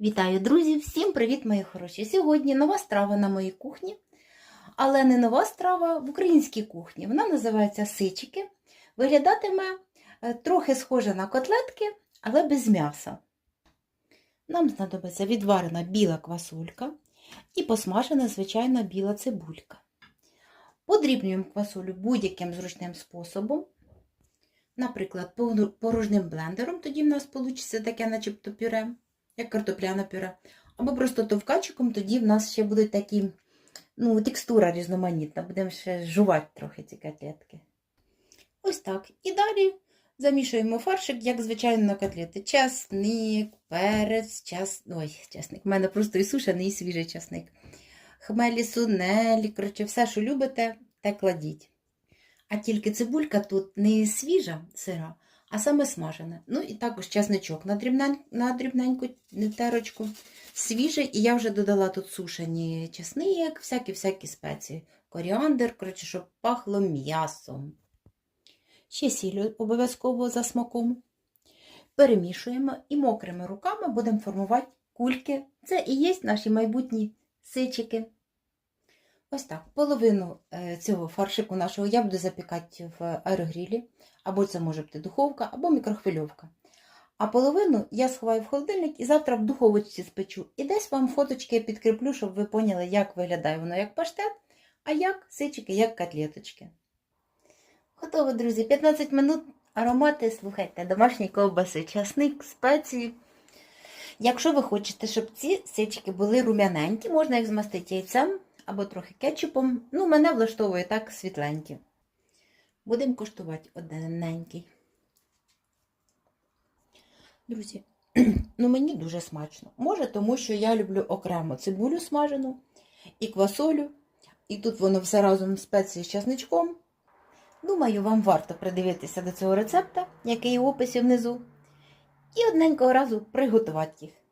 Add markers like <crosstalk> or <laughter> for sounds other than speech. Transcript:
Вітаю, друзі! Всім привіт, мої хороші! Сьогодні нова страва на моїй кухні, але не нова страва в українській кухні. Вона називається сичики. Виглядатиме е, трохи схоже на котлетки, але без м'яса. Нам знадобиться відварена біла квасолька і посмажена звичайна біла цибулька. Подрібнюємо квасолю будь-яким зручним способом. Наприклад, порожним блендером, тоді в нас вийде таке начебто пюре як картопляне пюре. Або просто товкачиком, тоді в нас ще будуть такі, ну, текстура різноманітна, будемо ще жувати трохи ці котлетки. Ось так. І далі замішуємо фаршик, як звичайно на котлети. Часник, перець, час... Ой, часник. У мене просто і сушений, і свіжий часник. Хмелі, сунелі, коротше, все, що любите, те кладіть. А тільки цибулька тут не свіжа сира, а саме смажене. Ну і також чесничок на, дрібнен... на дрібненьку терочку. Свіжий, і я вже додала тут сушені чесник, всякі-всякі спеції. Коріандр, коротше, щоб пахло м'ясом. Ще сіль обов'язково за смаком. Перемішуємо і мокрими руками будемо формувати кульки. Це і є наші майбутні сичики. Ось так, половину е, цього фаршику нашого я буду запікати в аерогрілі, або це може бути духовка, або мікрохвильовка. А половину я сховаю в холодильник і завтра в духовочці спечу. І десь вам фоточки підкріплю, щоб ви поняли, як виглядає воно як паштет, а як сичики, як котлеточки. Готово, друзі. 15 минут аромати, слухайте, домашні ковбаси, часник, спеції. Якщо ви хочете, щоб ці сички були рум'яненькі, можна їх змастити яйцем або трохи кетчупом. Ну, мене влаштовує так світленькі. Будемо коштувати одненький. Друзі, <clears throat> ну мені дуже смачно. Може, тому що я люблю окремо цибулю смажену і квасолю. І тут воно все разом спеції з часничком. Думаю, вам варто придивитися до цього рецепта, який у описі внизу. І одненького разу приготувати їх.